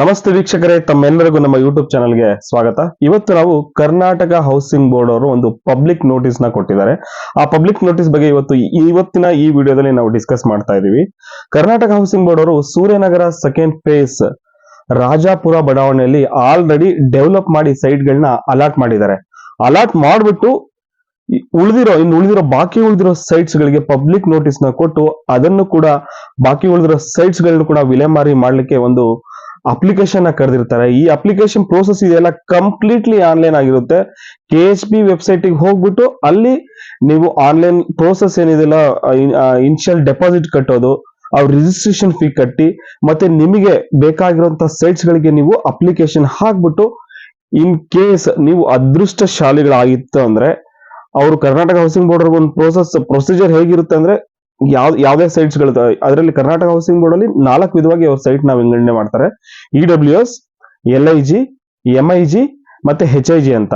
ನಮಸ್ತೆ ವೀಕ್ಷಕರೇ, ತಮ್ಮೆಲ್ಲರಿಗೂ ನಮ್ಮ ಯೂಟ್ಯೂಬ್ ಚಾನಲ್ಗೆ ಸ್ವಾಗತ. ಇವತ್ತು ನಾವು ಕರ್ನಾಟಕ ಹೌಸಿಂಗ್ ಬೋರ್ಡ್ ಅವರು ಒಂದು ಪಬ್ಲಿಕ್ ನೋಟಿಸ್ನ ಕೊಟ್ಟಿದ್ದಾರೆ. ಆ ಪಬ್ಲಿಕ್ ನೋಟಿಸ್ ಬಗ್ಗೆ ಇವತ್ತು ಇವತ್ತಿನ ಈ ವಿಡಿಯೋದಲ್ಲಿ ನಾವು ಡಿಸ್ಕಸ್ ಮಾಡ್ತಾ ಇದೀವಿ ಕರ್ನಾಟಕ ಹೌಸಿಂಗ್ ಬೋರ್ಡ್ ಅವರು ಸೂರ್ಯನಗರ ಸೆಕೆಂಡ್ ಫೇಸ್ ರಾಜಾಪುರ ಬಡಾವಣೆಯಲ್ಲಿ ಆಲ್ರೆಡಿ ಡೆವಲಪ್ ಮಾಡಿ ಸೈಟ್ಗಳನ್ನ ಅಲಾಟ್ ಮಾಡಿದ್ದಾರೆ. ಅಲಾಟ್ ಮಾಡ್ಬಿಟ್ಟು ಉಳಿದಿರೋ, ಇನ್ನು ಉಳಿದಿರೋ ಬಾಕಿ ಉಳಿದಿರೋ ಸೈಟ್ಸ್ ಗಳಿಗೆ ಪಬ್ಲಿಕ್ ನೋಟಿಸ್ನ ಕೊಟ್ಟು ಅದನ್ನು ಕೂಡ ಬಾಕಿ ಉಳಿದಿರೋ ಸೈಟ್ಸ್ಗಳನ್ನು ಕೂಡ ವಿಲೇಮಾರಿ ಮಾಡ್ಲಿಕ್ಕೆ ಒಂದು ಅಪ್ಲಿಕೇಶನ್ ಕರೆದಿರ್ತಾರೆ. ಈ ಅಪ್ಲಿಕೇಶನ್ ಪ್ರೋಸೆಸ್ ಇದೆಲ್ಲ ಕಂಪ್ಲೀಟ್ಲಿ ಆನ್ಲೈನ್ ಆಗಿರುತ್ತೆ. ಕೆ ಎಸ್ ಪಿ ವೆಬ್ಸೈಟ್ ಹೋಗ್ಬಿಟ್ಟು ಅಲ್ಲಿ ನೀವು ಆನ್ಲೈನ್ ಪ್ರೋಸೆಸ್ ಏನಿದೆಲ್ಲ ಇನಿಷಿಯಲ್ ಡೆಪಾಸಿಟ್ ಕಟ್ಟೋದು, ಅವ್ರ ರಿಜಿಸ್ಟ್ರೇಷನ್ ಫೀ ಕಟ್ಟಿ, ಮತ್ತೆ ನಿಮಗೆ ಬೇಕಾಗಿರುವಂತ ಸೈಟ್ಸ್ ಗಳಿಗೆ ನೀವು ಅಪ್ಲಿಕೇಶನ್ ಹಾಕ್ಬಿಟ್ಟು ಇನ್ ಕೇಸ್ ನೀವು ಅದೃಷ್ಟ ಶಾಲೆಗಳಾಗಿತ್ತು ಅಂದ್ರೆ, ಅವರು ಕರ್ನಾಟಕ ಹೌಸಿಂಗ್ ಬೋರ್ಡ್ ಒಂದು ಪ್ರೋಸೆಸ್ ಪ್ರೊಸೀಜರ್ ಹೇಗಿರುತ್ತೆ ಅಂದ್ರೆ ಯಾವ, ಯಾವುದೇ ಸೈಟ್ಸ್ಗಳು ಅದರಲ್ಲಿ ಕರ್ನಾಟಕ ಹೌಸಿಂಗ್ ಬೋರ್ಡ್ ಅಲ್ಲಿ ನಾಲ್ಕು ವಿಧವಾಗಿ ಅವ್ರ ಸೈಟ್ನ ವಿಂಗಡಣೆ ಮಾಡ್ತಾರೆ. E W S L I G M I G ಮತ್ತೆ ಹೆಚ್ ಐ ಜಿ ಅಂತ.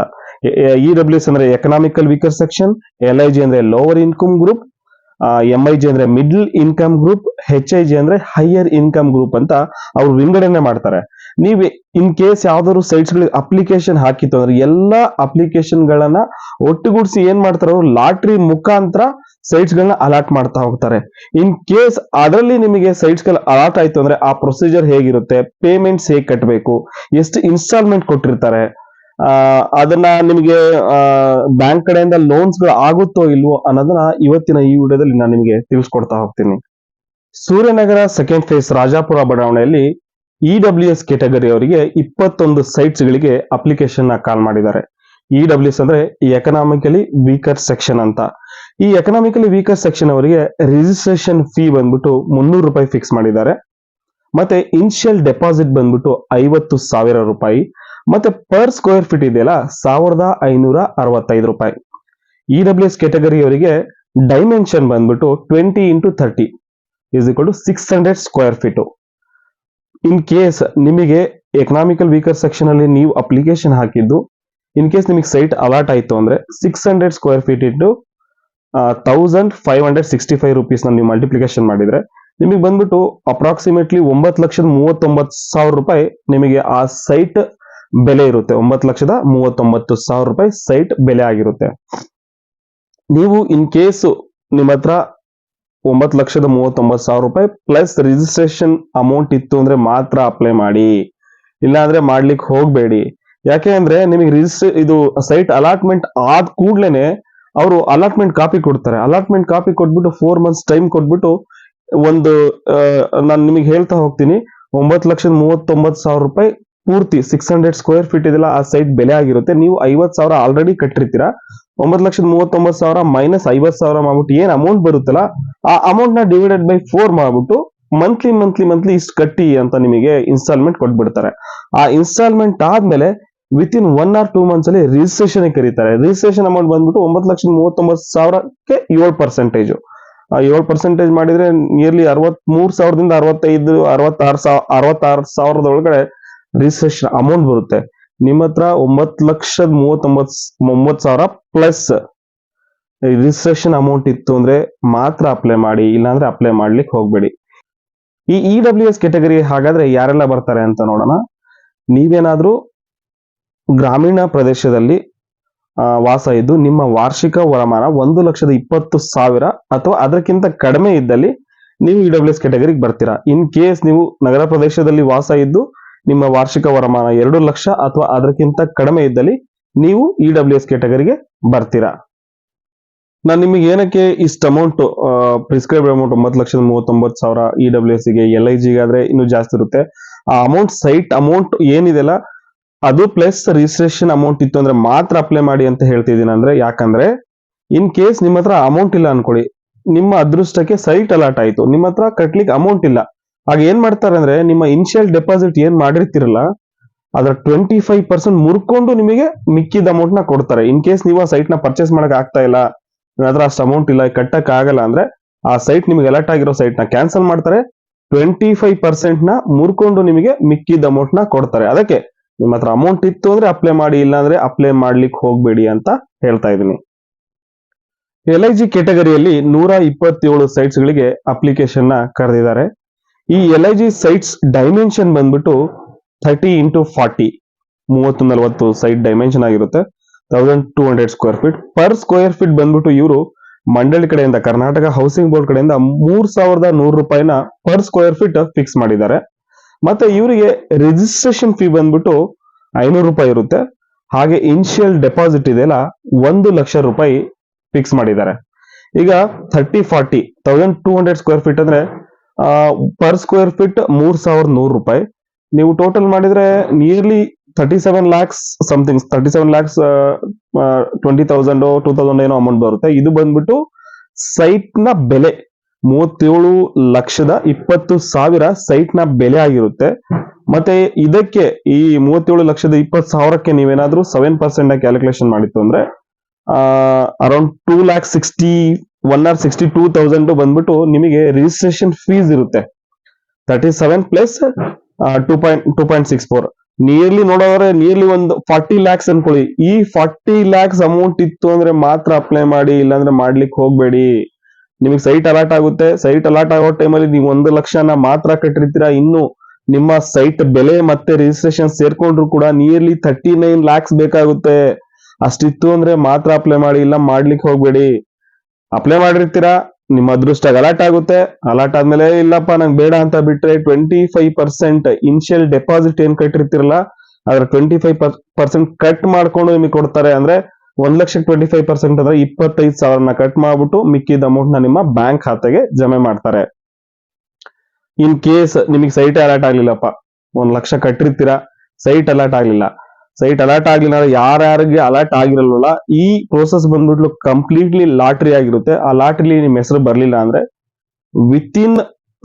ಇ ಡಬ್ಲ್ಯೂ ಎಸ್ ಅಂದ್ರೆ economical weaker section L I G ಅಂದ್ರೆ lower income group M I G ಅಂದ್ರೆ middle income group H I G ಅಂದ್ರೆ higher income group ಅಂತ ಅವ್ರು ವಿಂಗಡಣೆ ಮಾಡ್ತಾರೆ. ನೀವು ಇನ್ ಕೇಸ್ ಯಾವ್ದಾದ್ರು ಸೈಟ್ಸ್ ಗಳಿಗೆ ಅಪ್ಲಿಕೇಶನ್ ಹಾಕಿತ್ತು ಅಂದ್ರೆ ಎಲ್ಲಾ ಅಪ್ಲಿಕೇಶನ್ ಗಳನ್ನ ಒಟ್ಟುಗೂಡಿಸಿ ಏನ್ ಮಾಡ್ತಾರೆ ಅವರು? ಲಾಟ್ರಿ ಮುಖಾಂತರ ಸೈಟ್ಸ್ ಗಳನ್ನ ಅಲಾಟ್ ಮಾಡ್ತಾ ಹೋಗ್ತಾರೆ. ಇನ್ ಕೇಸ್ ಅದರಲ್ಲಿ ನಿಮಗೆ ಸೈಟ್ಸ್ಗಳ ಅಲಾಟ್ ಆಯ್ತು ಅಂದ್ರೆ ಆ ಪ್ರೊಸೀಜರ್ ಹೇಗಿರುತ್ತೆ? ಪೇಮೆಂಟ್ಸ್ ಹೇಗೆ ಕಟ್ಟಬೇಕು ಎಷ್ಟು ಇನ್ಸ್ಟಾಲ್ಮೆಂಟ್ ಕೊಟ್ಟಿರ್ತಾರೆ? ಅದನ್ನ ನಿಮಗೆ ಬ್ಯಾಂಕ್ ಕಡೆಯಿಂದ ಲೋನ್ಸ್ಗಳು ಆಗುತ್ತೋ ಇಲ್ವೋ ಅನ್ನೋದನ್ನ ಇವತ್ತಿನ ಈ ವಿಡಿಯೋದಲ್ಲಿ ನಾನು ನಿಮಗೆ ತಿಳಿಸ್ಕೊಡ್ತಾ ಹೋಗ್ತೀನಿ. ಸೂರ್ಯನಗರ ಸೆಕೆಂಡ್ ಫೇಸ್ ರಾಜಾಪುರ ಬಡಾವಣೆಯಲ್ಲಿ ಇ ಡಬ್ಲ್ಯೂ ಎಸ್ ಕೆಟಗರಿ ಅವರಿಗೆ ಇಪ್ಪತ್ತೊಂದು ಸೈಟ್ಸ್ ಗಳಿಗೆ ಅಪ್ಲಿಕೇಶನ್ನ ಕಾಲ್ ಮಾಡಿದ್ದಾರೆ. ಇ ಡಬ್ಲ್ಯೂ ಎಸ್ ಅಂದ್ರೆ ಎಕನಾಮಿಕಲಿ ವೀಕರ್ ಸೆಕ್ಷನ್ ಅಂತ. ಈ ಎಕನಾಮಿಕಲಿ ವೀಕರ್ ಸೆಕ್ಷನ್ ಅವರಿಗೆ ರಿಜಿಸ್ಟ್ರೇಷನ್ ಫೀ ಬಂದ್ಬಿಟ್ಟು ಮುನ್ನೂರು ರೂಪಾಯಿ ಫಿಕ್ಸ್ ಮಾಡಿದ್ದಾರೆ. ಮತ್ತೆ ಇನಿಷಿಯಲ್ ಡೆಪಾಸಿಟ್ ಬಂದ್ಬಿಟ್ಟು ಐವತ್ತು ಸಾವಿರ ರೂಪಾಯಿ. ಮತ್ತೆ ಪರ್ ಸ್ಕ್ವೇರ್ ಫೀಟ್ ಇದೆಯಲ್ಲ, ಸಾವಿರದ ಐನೂರ ಅರವತ್ತೈದು ರೂಪಾಯಿ. ಇ ಡಬ್ಲ್ಯೂ ಎಸ್ ಕೆಟಗರಿ ಅವರಿಗೆ ಡೈಮೆನ್ಷನ್ ಬಂದ್ಬಿಟ್ಟು twenty into thirty is equal to six hundred square feet in case ನಿಮಗೆ ಎಕನಾಮಿಕಲ್ ವೀಕರ್ ಸೆಕ್ಷನ್ ಅಲ್ಲಿ ನೀವು ಅಪ್ಲಿಕೇಶನ್ ಹಾಕಿದ್ದು ಇನ್ ಕೇಸ್ ನಿಮಗೆ ಸೈಟ್ ಅಲಾಟ್ ಆಯ್ತು ಅಂದ್ರೆ ಸಿಕ್ಸ್ ಹಂಡ್ರೆಡ್ ಸ್ಕ್ವೇರ್ ಫೀಟ್ ಇಟ್ಟು thousand five hundred sixty five rupees ನೀವು ಮಲ್ಟಿಪ್ಲಿಕೇಶನ್ ಮಾಡಿದ್ರೆ, ನಿಮಗೆ ಬಂದ್ಬಿಟ್ಟು ಅಪ್ರಾಕ್ಸಿಮೇಟ್ಲಿ ಒಂಬತ್ತು ಲಕ್ಷದ ಮೂವತ್ತೊಂಬತ್ತು ಸಾವಿರ ರೂಪಾಯಿ ನಿಮಗೆ ಆ ಸೈಟ್ ಬೆಲೆ ಇರುತ್ತೆ. ಒಂಬತ್ತು ಲಕ್ಷದ ಮೂವತ್ತೊಂಬತ್ತು ಸಾವಿರ ರೂಪಾಯಿ ಸೈಟ್ ಬೆಲೆ ಆಗಿರುತ್ತೆ. ನೀವು ಇನ್ ಕೇಸ್ ನಿಮ್ಮ ಹತ್ರ ಒಂಬತ್ತು ಲಕ್ಷದ ಮೂವತ್ತೊಂಬತ್ತು ಸಾವಿರ ರೂಪಾಯಿ ಪ್ಲಸ್ ರಿಜಿಸ್ಟ್ರೇಷನ್ ಅಮೌಂಟ್ ಇತ್ತು ಅಂದ್ರೆ ಮಾತ್ರ ಅಪ್ಲೈ ಮಾಡಿ. ಇಲ್ಲಾಂದ್ರೆ ಮಾಡ್ಲಿಕ್ಕೆ ಹೋಗ್ಬೇಡಿ. ಯಾಕೆ ಅಂದ್ರೆ ನಿಮಗೆ ರಿಜಿಸ್ಟ್ರೇ ಇದು ಸೈಟ್ ಅಲಾಟ್ಮೆಂಟ್ ಆದ ಕೂಡ್ಲೇನೆ ಅವರು ಅಲಾಟ್ಮೆಂಟ್ ಕಾಪಿ ಕೊಡ್ತಾರೆ. ಅಲಾಟ್ಮೆಂಟ್ ಕಾಪಿ ಕೊಟ್ಬಿಟ್ಟು ಫೋರ್ ಮಂತ್ಸ್ ಟೈಮ್ ಕೊಟ್ಬಿಟ್ಟು ಒಂದು ನಾನು ನಿಮಗೆ ಹೇಳ್ತಾ ಹೋಗ್ತೀನಿ. ಒಂಬತ್ತು ಲಕ್ಷದ ಮೂವತ್ತೊಂಬತ್ತು ಸಾವಿರ ರೂಪಾಯಿ ಪೂರ್ತಿ ಸಿಕ್ಸ್ ಹಂಡ್ರೆಡ್ ಸ್ಕ್ವೇರ್ ಫೀಟ್ ಇದೆಲ್ಲ ಆ ಸೈಟ್ ಬೆಲೆ ಆಗಿರುತ್ತೆ. ನೀವು ಐವತ್ ಸಾವಿರ ಆಲ್ರೆಡಿ ಕಟ್ಟಿರ್ತೀರಾ. ಒಂಬತ್ತು ಲಕ್ಷದ ಮೂವತ್ತೊಂಬತ್ತು ಸಾವಿರ ಮೈನಸ್ ಐವತ್ತು ಸಾವಿರ ಮಾಡ್ಬಿಟ್ಟು ಏನ್ ಅಮೌಂಟ್ ಬರುತ್ತಲ್ಲ, ಆ ಅಮೌಂಟ್ನ ಡಿವೈಡೆಡ್ ಬೈ ಫೋರ್ ಮಾಡ್ಬಿಟ್ಟು ಮಂತ್ಲಿ ಮಂತ್ಲಿ ಮಂತ್ಲಿ ಇಷ್ಟು ಕಟ್ಟಿ ಅಂತ ನಿಮಗೆ ಇನ್ಸ್ಟಾಲ್ಮೆಂಟ್ ಕೊಟ್ಬಿಡ್ತಾರೆ. ಆ ಇನ್ಸ್ಟಾಲ್ಮೆಂಟ್ ಆದ್ಮೇಲೆ within one or two months ಅಲ್ಲಿ ರಿಜಿಸ್ಟ್ರೇಷನ್ ಕರೀತಾರೆ. ರಿಜಿಸ್ಟ್ರೇಷನ್ ಅಮೌಂಟ್ ಬಂದ್ಬಿಟ್ಟು ಒಂಬತ್ತು ಲಕ್ಷದ ಮೂವತ್ತೊಂಬತ್ತು ಸಾವಿರಕ್ಕೆ ಏಳು ಪರ್ಸೆಂಟೇಜ್ ಏಳು ಪರ್ಸೆಂಟೇಜ್ ಮಾಡಿದ್ರೆ ನಿಯರ್ಲಿ ಅರವತ್ ಮೂರ್ ಸಾವಿರದಿಂದ ಅರವತ್ತೈದು, ಅರವತ್ತಾರು ಸಾವಿರ ಅರವತ್ತಾರು ಸಾವಿರದ ಒಳಗಡೆ ರಿಜಿಸ್ಟ್ರೇಷನ್ ಅಮೌಂಟ್ ಬರುತ್ತೆ. ನಿಮ್ಮ ಹತ್ರ ಒಂಬತ್ತು ಲಕ್ಷದ ಮೂವತ್ತೊಂಬತ್ ಒಂಬತ್ತು ಸಾವಿರ ಪ್ಲಸ್ ರಿಜಿಸ್ಟ್ರೇಷನ್ ಅಮೌಂಟ್ ಇತ್ತು ಅಂದ್ರೆ ಮಾತ್ರ ಅಪ್ಲೈ ಮಾಡಿ, ಇಲ್ಲಾಂದ್ರೆ ಅಪ್ಲೈ ಮಾಡ್ಲಿಕ್ಕೆ ಹೋಗ್ಬೇಡಿ. ಈ ಇ ಡಬ್ಲ್ಯೂ ಎಸ್ ಕೆಟಗರಿ ಹಾಗಾದ್ರೆ ಯಾರೆಲ್ಲ ಬರ್ತಾರೆ ಅಂತ ನೋಡೋಣ. ನೀವೇನಾದ್ರೂ ಗ್ರಾಮೀಣ ಪ್ರದೇಶದಲ್ಲಿ ವಾಸ ಇದ್ದು ನಿಮ್ಮ ವಾರ್ಷಿಕ ವರಮಾನ ಒಂದು ಲಕ್ಷದ ಇಪ್ಪತ್ತು ಸಾವಿರ ಅಥವಾ ಅದಕ್ಕಿಂತ ಕಡಿಮೆ ಇದ್ದಲ್ಲಿ ನೀವು ಇ ಡಬ್ಲ್ಯೂ ಎಸ್ ಕೆಟಗರಿಗೆ ಬರ್ತೀರಾ. ಇನ್ ಕೇಸ್ ನೀವು ನಗರ ಪ್ರದೇಶದಲ್ಲಿ ವಾಸ ಇದ್ದು ನಿಮ್ಮ ವಾರ್ಷಿಕ ವರಮಾನ ಎರಡು ಲಕ್ಷ ಅಥವಾ ಅದಕ್ಕಿಂತ ಕಡಿಮೆ ಇದ್ದಲ್ಲಿ ನೀವು ಇ ಡಬ್ಲ್ಯೂ ಎಸ್ ಕ್ಯಾಟಗರಿಗೆ ಬರ್ತೀರಾ. ನಾನು ನಿಮಗೆ ಏನಕ್ಕೆ ಇಷ್ಟು ಅಮೌಂಟ್ ಪ್ರಿಸ್ಕ್ರೈಬ್ ಅಮೌಂಟ್ ಒಂಬತ್ತು ಲಕ್ಷದ ಮೂವತ್ತೊಂಬತ್ತು ಸಾವಿರ ಇ ಡಬ್ಲ್ಯೂ ಎಸ್ಗೆ ಎಲ್ ಐ ಜಿಗೆ ಆದ್ರೆ ಇನ್ನೂ ಜಾಸ್ತಿ ಇರುತ್ತೆ. ಆ ಅಮೌಂಟ್ ಸೈಟ್ ಅಮೌಂಟ್ ಏನಿದೆಲ್ಲ ಅದು ಪ್ಲಸ್ ರಿಜಿಸ್ಟ್ರೇಷನ್ ಅಮೌಂಟ್ ಇತ್ತು ಅಂದ್ರೆ ಮಾತ್ರ ಅಪ್ಲೈ ಮಾಡಿ ಅಂತ ಹೇಳ್ತಿದ್ದೀನಿ ಅಂದ್ರೆ ಯಾಕಂದ್ರೆ ಇನ್ ಕೇಸ್ ನಿಮ್ಮ ಹತ್ರ ಅಮೌಂಟ್ ಇಲ್ಲ ಅನ್ಕೊಳ್ಳಿ, ನಿಮ್ಮ ಅದೃಷ್ಟಕ್ಕೆ ಸೈಟ್ ಅಲಾಟ್ ಆಯ್ತು, ನಿಮ್ಮ ಹತ್ರ ಕಟ್ಲಿಕ್ಕೆ ಅಮೌಂಟ್ ಇಲ್ಲ. ಆಗ ಏನ್ ಮಾಡ್ತಾರೆ ಅಂದ್ರೆ ನಿಮ್ಮ ಇನಿಷಿಯಲ್ ಡೆಪಾಸಿಟ್ ಏನ್ ಮಾಡಿರ್ತಿರಲ್ಲ, ಅದರ ಟ್ವೆಂಟಿ ಫೈವ್ ಪರ್ಸೆಂಟ್ ಮುರ್ಕೊಂಡು ನಿಮಗೆ ಮಿಕ್ಕಿದ ಅಮೌಂಟ್ನ ಕೊಡ್ತಾರೆ. ಇನ್ ಕೇಸ್ ನೀವು ಆ ಸೈಟ್ನ ಪರ್ಚೇಸ್ ಮಾಡಕ್ ಆಗ್ತಾ ಇಲ್ಲ, ಏನಾದ್ರೂ ಅಷ್ಟು ಅಮೌಂಟ್ ಇಲ್ಲ, ಕಟ್ಟಕ್ ಆಗಲ್ಲ ಅಂದ್ರೆ ಆ ಸೈಟ್ ನಿಮಗೆ ಅಲರ್ಟ್ ಆಗಿರೋ ಸೈಟ್ನ ಕ್ಯಾನ್ಸಲ್ ಮಾಡ್ತಾರೆ. ಟ್ವೆಂಟಿ ಫೈವ್ ಪರ್ಸೆಂಟ್ನ ಮುರ್ಕೊಂಡು ನಿಮಗೆ ಮಿಕ್ಕಿದ ಅಮೌಂಟ್ನ ಕೊಡ್ತಾರೆ. ಅದಕ್ಕೆ ನಿಮ್ಮ ಹತ್ರ ಅಮೌಂಟ್ ಇತ್ತು ಅಂದ್ರೆ ಅಪ್ಲೈ ಮಾಡಿ ಇಲ್ಲ ಅಂದ್ರೆ ಅಪ್ಲೈ ಮಾಡ್ಲಿಕ್ಕೆ ಹೋಗ್ಬೇಡಿ ಅಂತ ಹೇಳ್ತಾ ಇದೀನಿ ಎಲ್ ಐ ಜಿ ಕೆಟಗರಿಯಲ್ಲಿ ನೂರ ಇಪ್ಪತ್ತೇಳು ಸೈಟ್ಸ್ ಗಳಿಗೆ ಅಪ್ಲಿಕೇಶನ್ನ ಕರೆದಿದ್ದಾರೆ. ಈ L I G sites dimension ಬಂದ್ಬಿಟ್ಟು ಥರ್ಟಿ ಇಂಟು ಫಾರ್ಟಿ ಮೂವತ್ತು, ನಲವತ್ತು ಸೈಟ್ ಡೈಮೆನ್ಷನ್ ಆಗಿರುತ್ತೆ. Thousand two hundred square feet per square feet ಬಂದ್ಬಿಟ್ಟು ಇವರು ಮಂಡಳಿ ಕಡೆಯಿಂದ, ಕರ್ನಾಟಕ ಹೌಸಿಂಗ್ ಬೋರ್ಡ್ ಕಡೆಯಿಂದ ಮೂರ್ ಸಾವಿರದ ನೂರು ರೂಪಾಯಿನ ಪರ್ ಸ್ಕ್ವೇರ್ ಫೀಟ್ ಫಿಕ್ಸ್ ಮಾಡಿದ್ದಾರೆ. ಮತ್ತೆ ಇವರಿಗೆ ರಿಜಿಸ್ಟ್ರೇಷನ್ ಫೀ ಬಂದ್ಬಿಟ್ಟು ಐನೂರು ರೂಪಾಯಿ ಇರುತ್ತೆ. ಹಾಗೆ ಇನಿಷಿಯಲ್ ಡೆಪಾಸಿಟ್ ಇದೆಲ್ಲ ಒಂದು ಲಕ್ಷ ರೂಪಾಯಿ ಫಿಕ್ಸ್ ಮಾಡಿದ್ದಾರೆ. ಈಗ thirty forty thousand two hundred square feet ಅಂದ್ರೆ ಪರ್ ಸ್ಕ್ವೇರ್ ಫೀಟ್ ಮೂರ್ ಸಾವಿರದ ನೂರು ರೂಪಾಯಿ. ನೀವು ಟೋಟಲ್ ಮಾಡಿದ್ರೆ nearly thirty seven lakhs something thirty seven lakhs twenty thousand two thousand ಏನೋ ಅಮೌಂಟ್ ಬರುತ್ತೆ. ಇದು ಬಂದ್ಬಿಟ್ಟು ಸೈಟ್ನ ಬೆಲೆ ಮೂವತ್ತೇಳು ಲಕ್ಷದ ಇಪ್ಪತ್ತು ಸಾವಿರ ಸೈಟ್ನ ಬೆಲೆ ಆಗಿರುತ್ತೆ. ಮತ್ತೆ ಇದಕ್ಕೆ ಈ ಮೂವತ್ತೇಳು ಲಕ್ಷದ ಇಪ್ಪತ್ತು ಸಾವಿರಕ್ಕೆ ನೀವೇನಾದ್ರೂ ಸೆವೆನ್ ಪರ್ಸೆಂಟ್ ಕ್ಯಾಲ್ಕುಲೇಷನ್ ಮಾಡಿತ್ತು ಅಂದ್ರೆ around two lakh sixty one or sixty two thousand ಬಂದ್ಬಿಟ್ಟು ನಿಮಗೆ ರಿಜಿಸ್ಟ್ರೇಷನ್ ಫೀಸ್ ಇರುತ್ತೆ. Thirty seven plus two point two point six four nearly ನೋಡೋದ್ರೆ nearly ಒಂದು ಫಾರ್ಟಿ ಲ್ಯಾಕ್ಸ್ ಅನ್ಕೊಳ್ಳಿ. ಈ ಫಾರ್ಟಿ ಲ್ಯಾಕ್ಸ್ ಅಮೌಂಟ್ ಇತ್ತು ಅಂದ್ರೆ ಮಾತ್ರ ಅಪ್ಲೈ ಮಾಡಿ, ಇಲ್ಲಾಂದ್ರೆ ಮಾಡ್ಲಿಕ್ಕೆ ಹೋಗ್ಬೇಡಿ. ನಿಮಗೆ ಸೈಟ್ ಅಲಾಟ್ ಆಗುತ್ತೆ. ಸೈಟ್ ಅಲಾಟ್ ಆಗೋ ಟೈಮಲ್ಲಿ ನೀವು ಒಂದು ಲಕ್ಷನ ಮಾತ್ರ ಕಟ್ಟಿರ್ತೀರಾ. ಇನ್ನು ನಿಮ್ಮ ಸೈಟ್ ಬೆಲೆ ಮತ್ತೆ ರಿಜಿಸ್ಟ್ರೇಷನ್ ಸೇರ್ಕೊಂಡ್ರು ಕೂಡ ನಿಯರ್ಲಿ ತರ್ಟಿ ನೈನ್ ಲ್ಯಾಕ್ಸ್ ಬೇಕಾಗುತ್ತೆ. ಅಷ್ಟಿತ್ತು ಅಂದ್ರೆ ಮಾತ್ರ ಅಪ್ಲೈ ಮಾಡಿ, ಇಲ್ಲ ಮಾಡ್ಲಿಕ್ಕೆ ಹೋಗ್ಬೇಡಿ. ಅಪ್ಲೈ ಮಾಡಿರ್ತೀರಾ? ನಿಮ್ಮ ಅದೃಷ್ಟ ಅಲಾಟ್ ಆಗುತ್ತೆ. ಅಲಾಟ್ ಆದ್ಮೇಲೆ, ಇಲ್ಲಪ್ಪ, ನಂಗೆ ಬೇಡ ಅಂತ ಬಿಟ್ರೆ twenty five percent initial deposit ಏನ್ ಕಟ್ಟಿರ್ತಿರಲ್ಲ, ಅದ್ರ ಟ್ವೆಂಟಿ ಫೈವ್ ಪರ್ಸೆಂಟ್ ಕಟ್ ಮಾಡ್ಕೊಂಡು ನಿಮಗೆ ಕೊಡ್ತಾರೆ ಅಂದ್ರೆ ಒಂದ್ ಲಕ್ಷ ಟ್ವೆಂಟಿ ಫೈವ್ ಪರ್ಸೆಂಟ್ ಅಂದ್ರೆ ಇಪ್ಪತ್ತೈದು ಸಾವಿರನ ಕಟ್ ಮಾಡ್ಬಿಟ್ಟು ಮಿಕ್ಕಿದ ಅಮೌಂಟ್ನ ನಿಮ್ಮ ಬ್ಯಾಂಕ್ ಖಾತೆಗೆ ಜಮೆ ಮಾಡ್ತಾರೆ. ಇನ್ ಕೇಸ್ ನಿಮಗೆ ಸೈಟ್ ಅಲಾಟ್ ಆಗ್ಲಿಲ್ಲಪ್ಪ, ಒಂದ್ ಲಕ್ಷ ಕಟ್ಟಿರ್ತೀರಾ? ಸೈಟ್ ಅಲಾಟ್ ಆಗ್ಲಿಲ್ಲ. ಸೈಟ್ ಅಲರ್ಟ್ ಆಗ್ಲಿಲ್ಲ ಅಂದ್ರೆ ಯಾರ್ಯಾರಿಗೆ ಅಲರ್ಟ್ ಆಗಿರಲ್ವಲ್ಲ ಈ ಪ್ರೋಸೆಸ್ ಬಂದ್ಬಿಟ್ಲು ಕಂಪ್ಲೀಟ್ಲಿ ಲಾಟ್ರಿ ಆಗಿರುತ್ತೆ. ಆ ಲಾಟ್ರಿಲಿ ನಿಮ್ಮ ಹೆಸರು ಬರಲಿಲ್ಲ ಅಂದ್ರೆ ವಿತ್ ಇನ್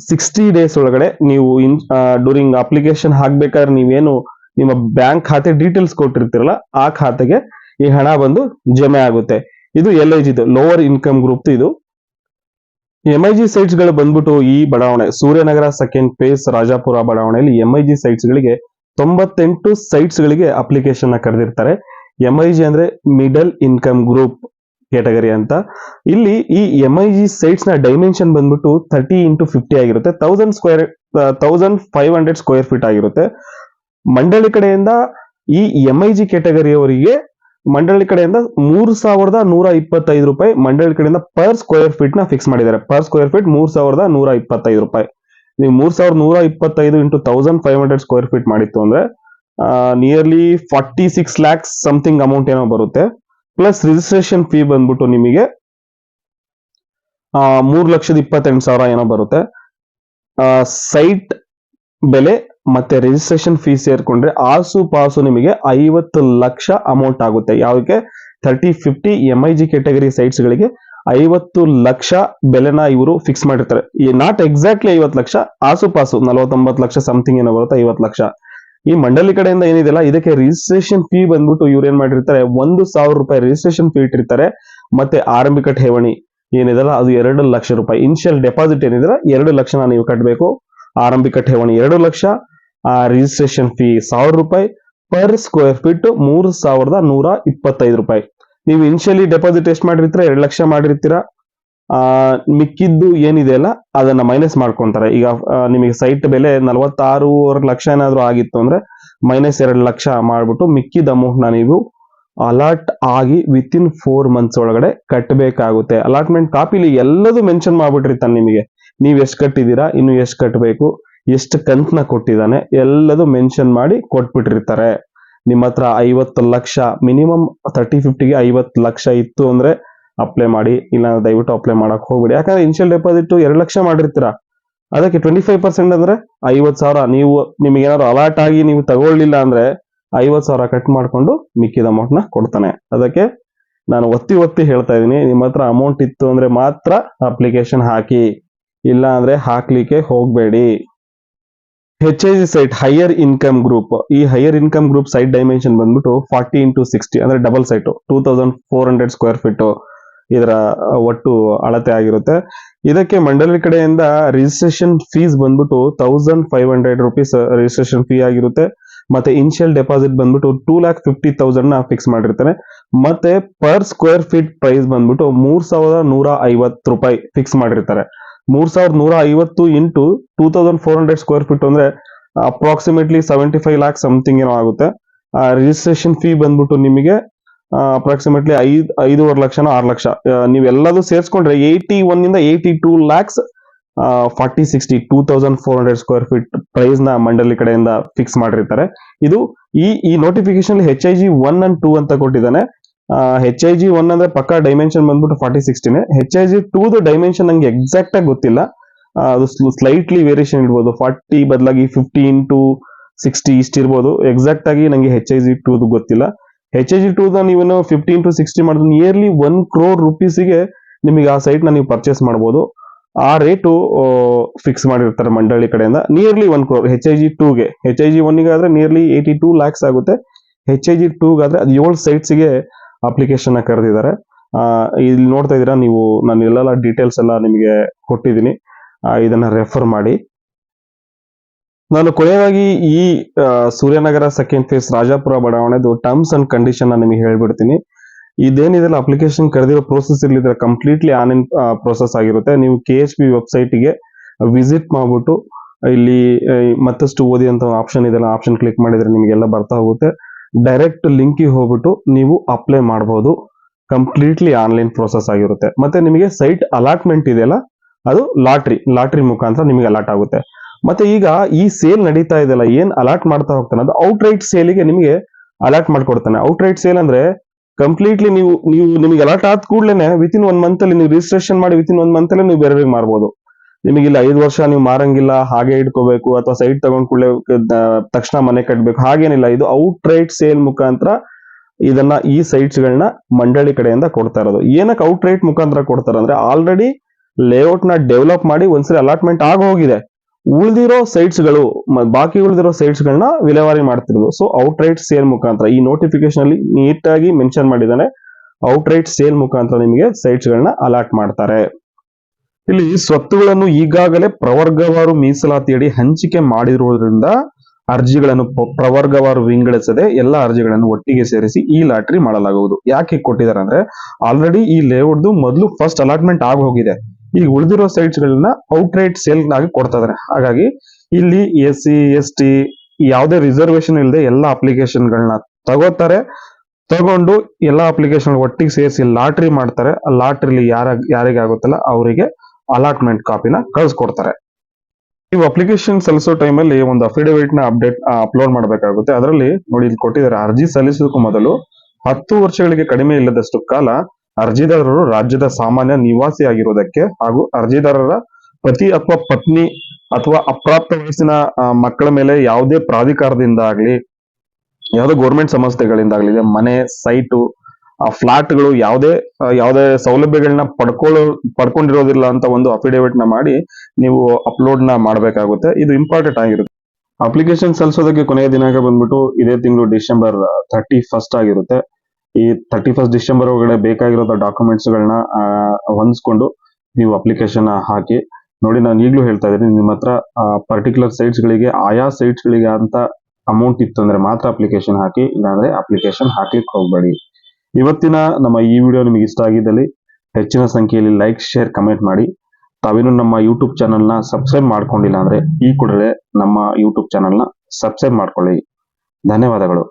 ಸಿಕ್ಸ್ಟಿ ಡೇಸ್ ಒಳಗಡೆ ನೀವು ಇನ್ ಡ್ಯೂರಿಂಗ್ ಅಪ್ಲಿಕೇಶನ್ ಹಾಕ್ಬೇಕಾದ್ರೆ ನೀವೇನು ನಿಮ್ಮ ಬ್ಯಾಂಕ್ ಖಾತೆ ಡೀಟೇಲ್ಸ್ ಕೊಟ್ಟಿರ್ತೀರಲ್ಲ, ಆ ಖಾತೆಗೆ ಈ ಹಣ ಬಂದು ಜಮೆ ಆಗುತ್ತೆ. ಇದು ಎಲ್ ಐ ಜಿದು ಲೋವರ್ ಇನ್ಕಮ್ ಗ್ರೂಪ್ ಇದು. ಎಂ ಐ ಜಿ ಸೈಟ್ಸ್ಗಳು ಬಂದ್ಬಿಟ್ಟು ಈ ಬಡಾವಣೆ, ಸೂರ್ಯನಗರ ಸೆಕೆಂಡ್ ಫೇಸ್ ರಾಜಾಪುರ ಬಡಾವಣೆಯಲ್ಲಿ ಎಂ ಐ ಜಿ ಸೈಟ್ಸ್ ಗಳಿಗೆ ತೊಂಬತ್ತೆಂಟು ಸೈಟ್ಸ್ ಗಳಿಗೆ ಅಪ್ಲಿಕೇಶನ್ನ ಕರೆದಿರ್ತಾರೆ. ಎಂ ಐ ಜಿ ಅಂದ್ರೆ ಮಿಡಲ್ ಇನ್ಕಮ್ ಗ್ರೂಪ್ ಕ್ಯಾಟಗರಿ ಅಂತ. ಇಲ್ಲಿ ಈ ಎಂ ಐ ಜಿ ಸೈಟ್ಸ್ನ ಡೈಮೆನ್ಷನ್ ಬಂದ್ಬಿಟ್ಟು ತರ್ಟಿ ಇಂಟು ಫಿಫ್ಟಿ ಆಗಿರುತ್ತೆ. Thousand square thousand five hundred square feet ಆಗಿರುತ್ತೆ. ಮಂಡಳಿ ಕಡೆಯಿಂದ ಈ ಎಂ ಐ ಜಿ ಕ್ಯಾಟಗರಿಯವರಿಗೆ ಮಂಡಳಿ ಕಡೆಯಿಂದ ಮೂರು ಸಾವಿರದ ನೂರ ಇಪ್ಪತ್ತೈದು ರೂಪಾಯಿ ಮಂಡಳಿ ಕಡೆಯಿಂದ ಪರ್ ಸ್ಕ್ವೇರ್ ಫೀಟ್ನ ಫಿಕ್ಸ್ ಮಾಡಿದ್ದಾರೆ. ಪರ್ ಸ್ಕ್ವೇರ್ ಫೀಟ್ ಮೂರ್ ಸಾವಿರದ ನೂರ ಇಪ್ಪತ್ತೈದು ರೂಪಾಯಿ. ನೀವು ಮೂರ್ ಸಾವಿರದ ನೂರ ಇಪ್ಪತ್ತೈದು into thousand five hundred square feet ಮಾಡಿತ್ತು ಅಂದ್ರೆ nearly forty six lakhs something amount ಏನೋ ಬರುತ್ತೆ. ಪ್ಲಸ್ ರಿಜಿಸ್ಟ್ರೇಷನ್ ಫೀ ಬಂದ್ಬಿಟ್ಟು ನಿಮಗೆ ಮೂರ್ ಲಕ್ಷದ ಇಪ್ಪತ್ತೆಂಟು ಸಾವಿರ ಏನೋ ಬರುತ್ತೆ. ಸೈಟ್ ಬೆಲೆ ಮತ್ತೆ ರಿಜಿಸ್ಟ್ರೇಷನ್ ಫೀ ಸೇರ್ಕೊಂಡ್ರೆ ಆಸು ಪಾಸು ನಿಮಗೆ ಐವತ್ತು ಲಕ್ಷ ಅಮೌಂಟ್ ಆಗುತ್ತೆ. ಯಾವಕ್ಕೆ thirty fifty M I G category sites ಗಳಿಗೆ ಐವತ್ತು ಲಕ್ಷ ಬೆಲೆನ ಇವರು ಫಿಕ್ಸ್ ಮಾಡಿರ್ತಾರೆ. ನಾಟ್ ಎಕ್ಸಾಕ್ಟ್ಲಿ ಐವತ್ತು ಲಕ್ಷ ಆಸು ಪಾಸು ನಲವತ್ತೊಂಬತ್ತು ಲಕ್ಷ ಸಮಥಿಂಗ್ ಏನೋ ಬರುತ್ತೆ, ಐವತ್ತು ಲಕ್ಷ. ಈ ಮಂಡಳಿ ಕಡೆಯಿಂದ ಏನಿದೆಯಲ್ಲ, ಇದಕ್ಕೆ ರಿಜಿಸ್ಟ್ರೇಷನ್ ಫೀ ಬಂದ್ಬಿಟ್ಟು ಇವ್ರು ಏನ್ ಮಾಡಿರ್ತಾರೆ, ಒಂದು ಸಾವಿರ ರೂಪಾಯಿ ರಿಜಿಸ್ಟ್ರೇಷನ್ ಫೀ ಇಟ್ಟಿರ್ತಾರೆ. ಮತ್ತೆ ಆರಂಭಿಕ ಠೇವಣಿ ಏನಿದೆಯಲ್ಲ, ಅದು ಎರಡು ಲಕ್ಷ ರೂಪಾಯಿ. ಇನಿಷಿಯಲ್ ಡೆಪಾಸಿಟ್ ಏನಿದೆ ಎರಡು ಲಕ್ಷನ ನೀವು ಕಟ್ಟಬೇಕು ಆರಂಭಿಕ ಠೇವಣಿ ಎರಡು ಲಕ್ಷ, ಆ ರಿಜಿಸ್ಟ್ರೇಷನ್ ಫೀ ಸಾವಿರ ರೂಪಾಯಿ. ಪರ್ ಸ್ಕ್ವೇರ್ ಫೀಟ್ ಮೂರು ಸಾವಿರದ ನೂರ ಇಪ್ಪತ್ತೈದು ರೂಪಾಯಿ. ನೀವು ಇನಿಷಿಯಲಿ ಡೆಪಾಸಿಟ್ ಎಷ್ಟು ಮಾಡಿರ್ತೀರಾ? ಎರಡು ಲಕ್ಷ ಮಾಡಿರ್ತೀರಾ? ಮಿಕ್ಕಿದ್ದು ಏನಿದೆ ಅಲ್ಲ, ಅದನ್ನ ಮೈನಸ್ ಮಾಡ್ಕೊಂತಾರೆ. ಈಗ ನಿಮಗೆ ಸೈಟ್ ಬೆಲೆ ನಲವತ್ತಾರೂವರೆ ಲಕ್ಷ ಏನಾದರೂ ಆಗಿತ್ತು ಅಂದ್ರೆ ಮೈನಸ್ ಎರಡು ಲಕ್ಷ ಮಾಡಿಬಿಟ್ಟು ಮಿಕ್ಕಿದ ಅಮೌಂಟ್ನ ನೀವು ಅಲಾಟ್ ಆಗಿ ವಿತಿನ್ ಫೋರ್ ಮಂತ್ಸ್ ಒಳಗಡೆ ಕಟ್ಟಬೇಕಾಗುತ್ತೆ ಅಲಾಟ್ಮೆಂಟ್ ಕಾಪಿಲಿ ಎಲ್ಲದೂ ಮೆನ್ಷನ್ ಮಾಡ್ಬಿಟ್ಟಿರ್ತಾನೆ ನಿಮಗೆ. ನೀವು ಎಷ್ಟು ಕಟ್ಟಿದ್ದೀರಾ? ಇನ್ನು ಎಷ್ಟು ಕಟ್ಟಬೇಕು ಎಷ್ಟು ಕಂತನ್ನ ಕೊಟ್ಟಿದ್ದಾನೆ? ಎಲ್ಲದೂ ಮೆನ್ಷನ್ ಮಾಡಿ ಕೊಟ್ಬಿಟ್ಟಿರ್ತಾರೆ. ನಿಮ್ಮ ಹತ್ರ ಐವತ್ತು ಲಕ್ಷ ಮಿನಿಮಮ್ ತರ್ಟಿ ಫಿಫ್ಟಿಗೆ ಐವತ್ತು ಲಕ್ಷ ಇತ್ತು ಅಂದ್ರೆ ಅಪ್ಲೈ ಮಾಡಿ, ಇಲ್ಲ ದಯವಿಟ್ಟು ಅಪ್ಲೈ ಮಾಡಕ್ ಹೋಗ್ಬೇಡಿ. ಯಾಕಂದ್ರೆ ಇನ್ಶಿಯಲ್ ಡೆಪಾಸಿಟ್ ಎರಡು ಲಕ್ಷ ಮಾಡಿರ್ತೀರಾ? ಅದಕ್ಕೆ ಟ್ವೆಂಟಿ ಫೈವ್ ಪರ್ಸೆಂಟ್ ಅಂದ್ರೆ ಐವತ್ತು ಸಾವಿರ. ನೀವು ನಿಮಗೆ ಏನಾದ್ರು ಅಲರ್ಟ್ ಆಗಿ ನೀವು ತಗೊಳ್ಳಿಲ್ಲ ಅಂದ್ರೆ ಐವತ್ ಸಾವಿರ ಕಟ್ ಮಾಡ್ಕೊಂಡು ಮಿಕ್ಕಿದ ಅಮೌಂಟ್ನ ಕೊಡ್ತಾನೆ. ಅದಕ್ಕೆ ನಾನು ಒತ್ತಿ ಒತ್ತಿ ಹೇಳ್ತಾ ಇದ್ದೀನಿ ನಿಮ್ಮ ಹತ್ರ ಅಮೌಂಟ್ ಇತ್ತು ಅಂದ್ರೆ ಮಾತ್ರ ಅಪ್ಲಿಕೇಶನ್ ಹಾಕಿ, ಇಲ್ಲ ಅಂದ್ರೆ ಹಾಕ್ಲಿಕ್ಕೆ ಹೋಗ್ಬೇಡಿ. H I G site higher income group ಈ higher income group site dimension ಬಂದ್ಬಿಟ್ಟು ಫಾರ್ಟಿ ಇಂಟು ಸಿಕ್ಸ್ಟಿ ಅಂದ್ರೆ double site two thousand four hundred square feet ಇದರ ಒಟ್ಟು ಅಳತೆ ಆಗಿರುತ್ತೆ. ಇದಕ್ಕೆ ಮಂಡಳಿ ಕಡೆಯಿಂದ ರಿಜಿಸ್ಟ್ರೇಷನ್ ಫೀಸ್ ಬಂದ್ಬಿಟ್ಟು thousand five hundred rupees registration fee ಆಗಿರುತ್ತೆ. ಮತ್ತೆ ಇನಿಷಿಯಲ್ ಡೆಪಾಸಿಟ್ ಬಂದ್ಬಿಟ್ಟು ಟೂ ಲ್ಯಾಕ್ ಫಿಫ್ಟಿ ತೌಸಂಡ್ನ ಫಿಕ್ಸ್ ಮಾಡಿರ್ತಾರೆ. ಮತ್ತೆ ಪರ್ ಸ್ಕ್ವೇರ್ ಫೀಟ್ ಪ್ರೈಸ್ ಬಂದ್ಬಿಟ್ಟು ಮೂರ್ ಸಾವಿರದ ನೂರ ಐವತ್ತು ರೂಪಾಯಿ ಫಿಕ್ಸ್ ಮಾಡಿರ್ತಾರೆ. ಮೂರ್ ಸಾವಿರದ ನೂರ ಐವತ್ತು into two thousand four hundred square feet ಅಂದ್ರೆ approximately seventy five lakh something ಏನೋ ಆಗುತ್ತೆ. ರಿಜಿಸ್ಟ್ರೇಷನ್ ಫೀ ಬಂದ್ಬಿಟ್ಟು ನಿಮಗೆ ಅಪ್ರಾಕ್ಸಿಮೇಟ್ಲಿ ಐದ್, ಐದೂವರೆ ಲಕ್ಷನೋ ಆರು ಲಕ್ಷ. ನೀವೆಲ್ಲದು ನೀವೆಲ್ಲದೂ ಸೇರಿಸ್ಕೊಂಡ್ರೆ ಏಯ್ಟಿ ಒನ್ ಇಂದ eighty two lakhs forty sixty two thousand four hundred square feet ಪ್ರೈಸ್ನ ಮಂಡಳಿ ಕಡೆಯಿಂದ ಫಿಕ್ಸ್ ಮಾಡಿರ್ತಾರೆ. ಇದು ಈ ಈ notification H I G one and two ಅಂತ ಕೊಟ್ಟಿದ್ದಾನೆ. ಹೆಚ್ ಐ ಜಿ ಒನ್ ಅಂದ್ರೆ ಪಕ್ಕ ಡೈಮೆನ್ಷನ್ ಬಂದ್ಬಿಟ್ಟು ಫಾರ್ಟಿ ಸಿಕ್ಸ್ಟಿನೇ ಹೆಚ್ ಐ ಜಿ ಟೂದು ಡೈಮೆನ್ಷನ್ ನಂಗೆ ಎಕ್ಸಾಕ್ಟ್ ಆಗಿ ಗೊತ್ತಿಲ್ಲ. ಅದು ಸ್ಲೈಟ್ಲಿ ವೇರಿಯೇಷನ್ ಇರ್ಬೋದು ಫಾರ್ಟಿ ಬದಲಾಗಿ ಫಿಫ್ಟೀನ್ ಟು ಸಿಕ್ಸ್ಟಿ ಇಷ್ಟು ಇರ್ಬೋದು. ಎಕ್ಸಾಕ್ಟ್ ಆಗಿ ನಂಗೆ ಹೆಚ್ ಐ ಜಿ ಟೂದು ಗೊತ್ತಿಲ್ಲ. ಹೆಚ್ ಐ ಜಿ ಟೂದ ನೀವೇನು ಫಿಫ್ಟೀನ್ ಟು ಸಿಕ್ಸ್ಟಿ ಮಾಡಿದ್ರೆ ನಿಯರ್ಲಿ ಒನ್ ಕ್ರೋರ್ ರುಪೀಸಿಗೆ ನಿಮಗೆ ಆ ಸೈಟ್ನ ನೀವು ಪರ್ಚೇಸ್ ಮಾಡ್ಬೋದು. ಆ ರೇಟು ಫಿಕ್ಸ್ ಮಾಡಿರ್ತಾರೆ ಮಂಡಳಿ ಕಡೆಯಿಂದ. Nearly one crore H I G ಟೂಗೆ H I G ಒನ್ಗೆ ಆದರೆ ನಿಯರ್ಲಿ ಏಯ್ಟಿ ಟೂ ಲ್ಯಾಕ್ಸ್ ಆಗುತ್ತೆ. ಹೆಚ್ ಐ ಜಿ ಟೂಗಾದ್ರೆ ಅದು ಏಳು ಸೈಟ್ಸ್ಗೆ ಅಪ್ಲಿಕೇಶನ್ ಕರೆದಿದ್ದಾರೆ ಇಲ್ಲಿ ನೋಡ್ತಾ ಇದ್ದೀರಾ, ನೀವು ನಾನು ಎಲ್ಲೆಲ್ಲ ಡೀಟೇಲ್ಸ್ ಎಲ್ಲ ನಿಮಗೆ ಕೊಟ್ಟಿದ್ದೀನಿ. ಇದನ್ನ ರೆಫರ್ ಮಾಡಿ. ನಾನು ಕೊನೆಯದಾಗಿ ಈ ಸೂರ್ಯನಗರ ಸೆಕೆಂಡ್ ಫೇಸ್ ರಾಜಾಪುರ ಬಡಾವಣೆದು ಟರ್ಮ್ಸ್ ಅಂಡ್ ಕಂಡೀಷನ್ ನಿಮಗೆ ಹೇಳ್ಬಿಡ್ತೀನಿ. ಇದೇನಿದೆಲ್ಲ ಅಪ್ಲಿಕೇಶನ್ ಕರೆದಿರೋ ಪ್ರೋಸೆಸ್ ಇರ್ಲಿದ್ರೆ ಕಂಪ್ಲೀಟ್ಲಿ ಆನ್ಲೈನ್ ಪ್ರೋಸೆಸ್ ಆಗಿರುತ್ತೆ. ನೀವು ಕೆ ಎಚ್ ಪಿ ವೆಬ್ಸೈಟ್ಗೆ ವಿಸಿಟ್ ಮಾಡ್ಬಿಟ್ಟು, ಇಲ್ಲಿ ಮತ್ತಷ್ಟು ಓದಿ ಅಂತ ಆಪ್ಷನ್ ಇದೆಲ್ಲ ಆಪ್ಷನ್ ಕ್ಲಿಕ್ ಮಾಡಿದ್ರೆ ನಿಮಗೆಲ್ಲ ಬರ್ತಾ ಹೋಗುತ್ತೆ. ಡೈರೆಕ್ಟ್ ಲಿಂಕಿಗೆ ಹೋಗ್ಬಿಟ್ಟು ನೀವು ಅಪ್ಲೈ ಮಾಡಬಹುದು ಕಂಪ್ಲೀಟ್ಲಿ ಆನ್ಲೈನ್ ಪ್ರೋಸೆಸ್ ಆಗಿರುತ್ತೆ. ಮತ್ತೆ ನಿಮಗೆ ಸೈಟ್ ಅಲಾಟ್ಮೆಂಟ್ ಇದೆಯಲ್ಲ, ಅದು ಲಾಟ್ರಿ ಲಾಟ್ರಿ ಮುಖಾಂತರ ನಿಮಗೆ ಅಲಾಟ್ ಆಗುತ್ತೆ. ಮತ್ತೆ ಈಗ ಈ ಸೇಲ್ ನಡೀತಾ ಇದೆಯಲ್ಲ, ಏನ್ ಅಲಾಟ್ ಮಾಡ್ತಾ ಹೋಗ್ತಾನೆ ಅದು ಔಟ್ ರೈಟ್ ಸೇಲಿಗೆ ನಿಮಗೆ ಅಲಾಟ್ ಮಾಡ್ಕೊಡ್ತಾನೆ. ಔಟ್ ರೈಟ್ ಸೇಲ್ ಅಂದ್ರೆ ಕಂಪ್ಲೀಟ್ಲಿ ನೀವು ನೀವು ನಿಮಗೆ ಅಲಾಟ್ ಆದ ಕೂಡಲೇ ವಿತಿನ್ ಒನ್ ಮಂತ್ ಅಲ್ಲಿ ನೀವು ರಿಜಿಸ್ಟ್ರೇಷನ್ ಮಾಡಿ ವಿತಿನ್ ಒನ್ ಮಂತ್ ಅಲ್ಲಿ ನೀವು ಬೇರೆಯವ್ರಿಗೆ ಮಾರ್ಬೋದು. ನಿಮಗೆ ಇಲ್ಲ ಐದು ವರ್ಷ ನೀವು ಮಾರಂಗಿಲ್ಲ, ಹಾಗೆ ಇಟ್ಕೋಬೇಕು ಅಥವಾ ಸೈಟ್ ತಗೊಂಡ್ ಕೂಡಲೇ ತಕ್ಷಣ ಮನೆ ಕಟ್ಟಬೇಕು ಹಾಗೇನಿಲ್ಲ. ಇದು ಔಟ್ ರೈಟ್ ಸೇಲ್ ಮುಖಾಂತರ ಇದನ್ನ ಈ ಸೈಟ್ಸ್ ಗಳನ್ನ ಮಂಡಳಿ ಕಡೆಯಿಂದ ಕೊಡ್ತಾ ಇರೋದು. ಏನಕ್ಕೆ ಔಟ್ ರೈಟ್ ಮುಖಾಂತರ ಕೊಡ್ತಾರೆ ಅಂದ್ರೆ ಆಲ್ರೆಡಿ ಲೇಔಟ್ನ ಡೆವಲಪ್ ಮಾಡಿ ಒಂದ್ಸರಿ ಅಲಾಟ್ಮೆಂಟ್ ಆಗ ಹೋಗಿದೆ. ಉಳಿದಿರೋ ಸೈಟ್ಸ್ಗಳು ಬಾಕಿ ಉಳಿದಿರೋ ಸೈಟ್ಸ್ ಗಳನ್ನ ವಿಲೇವಾರಿ ಮಾಡ್ತಿರೋದು. ಸೊ ಔಟ್ ರೈಟ್ ಸೇಲ್ ಮುಖಾಂತರ ಈ ನೋಟಿಫಿಕೇಶನ್ ಅಲ್ಲಿ ನೀಟಾಗಿ ಮೆನ್ಷನ್ ಮಾಡಿದ್ದಾನೆ. ಔಟ್ ರೈಟ್ ಸೇಲ್ ಮುಖಾಂತರ ನಿಮಗೆ ಸೈಟ್ಸ್ ಗಳನ್ನ ಅಲಾಟ್ ಮಾಡ್ತಾರೆ. ಇಲ್ಲಿ ಸ್ವತ್ತುಗಳನ್ನು ಈಗಾಗಲೇ ಪ್ರವರ್ಗವಾರು ಮೀಸಲಾತಿಯಡಿ ಹಂಚಿಕೆ ಮಾಡಿರುವುದರಿಂದ ಅರ್ಜಿಗಳನ್ನು ಪ್ರವರ್ಗವಾರು ವಿಂಗಡಿಸದೆ ಎಲ್ಲ ಅರ್ಜಿಗಳನ್ನು ಒಟ್ಟಿಗೆ ಸೇರಿಸಿ ಈ ಲಾಟ್ರಿ ಮಾಡಲಾಗುವುದು. ಯಾಕೆ ಕೊಟ್ಟಿದ್ದಾರೆ ಅಂದ್ರೆ ಆಲ್ರೆಡಿ ಈ ಲೇಔಟ್ದು ಮೊದಲು ಫಸ್ಟ್ ಅಲಾಟ್ಮೆಂಟ್ ಆಗಿ ಹೋಗಿದೆ ಈಗ ಉಳಿದಿರೋ ಸೈಟ್ಸ್ ಗಳನ್ನ ಔಟ್ ರೈಟ್ ಸೇಲ್ ಆಗಿ ಕೊಡ್ತಾ ಹಾಗಾಗಿ ಇಲ್ಲಿ ಎಸ್ ಸಿ ಎಸ್ ಟಿ ಯಾವುದೇ ರಿಸರ್ವೇಶನ್ ಇಲ್ಲದೆ ಎಲ್ಲ ಅಪ್ಲಿಕೇಶನ್ ಗಳನ್ನ ತಗೋತಾರೆ. ತಗೊಂಡು ಎಲ್ಲ ಅಪ್ಲಿಕೇಶನ್ ಒಟ್ಟಿಗೆ ಸೇರಿಸಿ ಲಾಟ್ರಿ ಮಾಡ್ತಾರೆ. ಆ ಲಾಟ್ರಿಲಿ ಯಾರ, ಯಾರಿಗೆ ಆಗುತ್ತಲ್ಲ ಅವರಿಗೆ ಅಲಾಟ್ಮೆಂಟ್ ಕಾಪಿನ ಕಳ್ಸಿಕೊಡ್ತಾರೆ. ನೀವು ಅಪ್ಲಿಕೇಶನ್ ಸಲ್ಲಿಸೋ ಟೈಮಲ್ಲಿ ಒಂದು ಅಫಿಡವಿಟ್ನ ಅಪ್ಡೇಟ್ ಅಪ್ಲೋಡ್ ಮಾಡಬೇಕಾಗುತ್ತೆ. ಅದರಲ್ಲಿ ನೋಡಿ, ಇಲ್ಲಿ ಕೊಟ್ಟಿದ್ದಾರೆ, ಅರ್ಜಿ ಸಲ್ಲಿಸೋದಕ್ಕೂ ಮೊದಲು ಹತ್ತು ವರ್ಷಗಳಿಗೆ ಕಡಿಮೆ ಇಲ್ಲದಷ್ಟು ಕಾಲ ಅರ್ಜಿದಾರರು ರಾಜ್ಯದ ಸಾಮಾನ್ಯ ನಿವಾಸಿ ಆಗಿರೋದಕ್ಕೆ ಹಾಗೂ ಅರ್ಜಿದಾರರ ಪತಿ ಅಥವಾ ಪತ್ನಿ ಅಥವಾ ಅಪ್ರಾಪ್ತ ವಯಸ್ಸಿನ ಮಕ್ಕಳ ಮೇಲೆ ಯಾವುದೇ ಪ್ರಾಧಿಕಾರದಿಂದ ಆಗ್ಲಿ, ಯಾವುದೋ ಗೌರ್ಮೆಂಟ್ ಸಂಸ್ಥೆಗಳಿಂದಾಗ್ಲಿ ಮನೆ ಸೈಟು ಫ್ಲಾಟ್ಗಳು ಯಾವುದೇ ಗಳು ಯಾವುದೇ ಸೌಲಭ್ಯಗಳನ್ನ ಪಡ್ಕೊಳ್ಳೋ ಪಡ್ಕೊಂಡಿರೋದಿಲ್ಲ ಅಂತ ಒಂದು ಅಫಿಡೇವಿಟ್ನ ಮಾಡಿ ನೀವು ಅಪ್ಲೋಡ್ನ ಮಾಡಬೇಕಾಗುತ್ತೆ. ಇದು ಇಂಪಾರ್ಟೆಂಟ್ ಆಗಿರುತ್ತೆ. ಅಪ್ಲಿಕೇಶನ್ ಸಲ್ಲಿಸೋದಕ್ಕೆ ಕೊನೆಯ ದಿನಾಂಕ ಬಂದ್ಬಿಟ್ಟು ಇದೇ ತಿಂಗಳು ಡಿಸೆಂಬರ್ ಥರ್ಟಿ ಫಸ್ಟ್ ಆಗಿರುತ್ತೆ. ಈ ಥರ್ಟಿ ಫಸ್ಟ್ ಡಿಸೆಂಬರ್ ಒಳಗಡೆ ಬೇಕಾಗಿರೋ ಡಾಕ್ಯುಮೆಂಟ್ಸ್ ಗಳನ್ನ ಹೊಂದಿಸ್ಕೊಂಡು ನೀವು ಅಪ್ಲಿಕೇಶನ್ ಹಾಕಿ, ನೋಡಿ ನಾನು ಈಗಲೂ ಹೇಳ್ತಾ ಇದ್ದೀನಿ, ನಿಮ್ಮ ಹತ್ರ ಪರ್ಟಿಕ್ಯುಲರ್ ಸೈಟ್ಸ್ ಗಳಿಗೆ ಆಯಾ ಸೈಟ್ಸ್ ಗಳಿಗೆ ಅಂತ ಅಮೌಂಟ್ ಇತ್ತು ಅಂದ್ರೆ ಮಾತ್ರ ಅಪ್ಲಿಕೇಶನ್ ಹಾಕಿ, ಇಲ್ಲಾಂದ್ರೆ ಅಪ್ಲಿಕೇಶನ್ ಹಾಕ್ಲಿಕ್ಕೆ ಹೋಗಬೇಡಿ. ಇವತ್ತಿನ ನಮ್ಮ ಈ ವಿಡಿಯೋ ನಿಮಗೆ ಇಷ್ಟ ಆಗಿದ್ದಲ್ಲಿ ಹೆಚ್ಚಿನ ಸಂಖ್ಯೆಯಲ್ಲಿ ಲೈಕ್ ಶೇರ್ ಕಮೆಂಟ್ ಮಾಡಿ. ತಾವೇನು ನಮ್ಮ ಯೂಟ್ಯೂಬ್ ಚಾನಲ್ನ ಸಬ್ಸ್ಕ್ರೈಬ್ ಮಾಡ್ಕೊಂಡಿಲ್ಲ ಅಂದ್ರೆ ಈ ಕೂಡಲೇ ನಮ್ಮ ಯೂಟ್ಯೂಬ್ ಚಾನಲ್ನ ಸಬ್ಸ್ಕ್ರೈಬ್ ಮಾಡ್ಕೊಳ್ಳಿ. ಧನ್ಯವಾದಗಳು.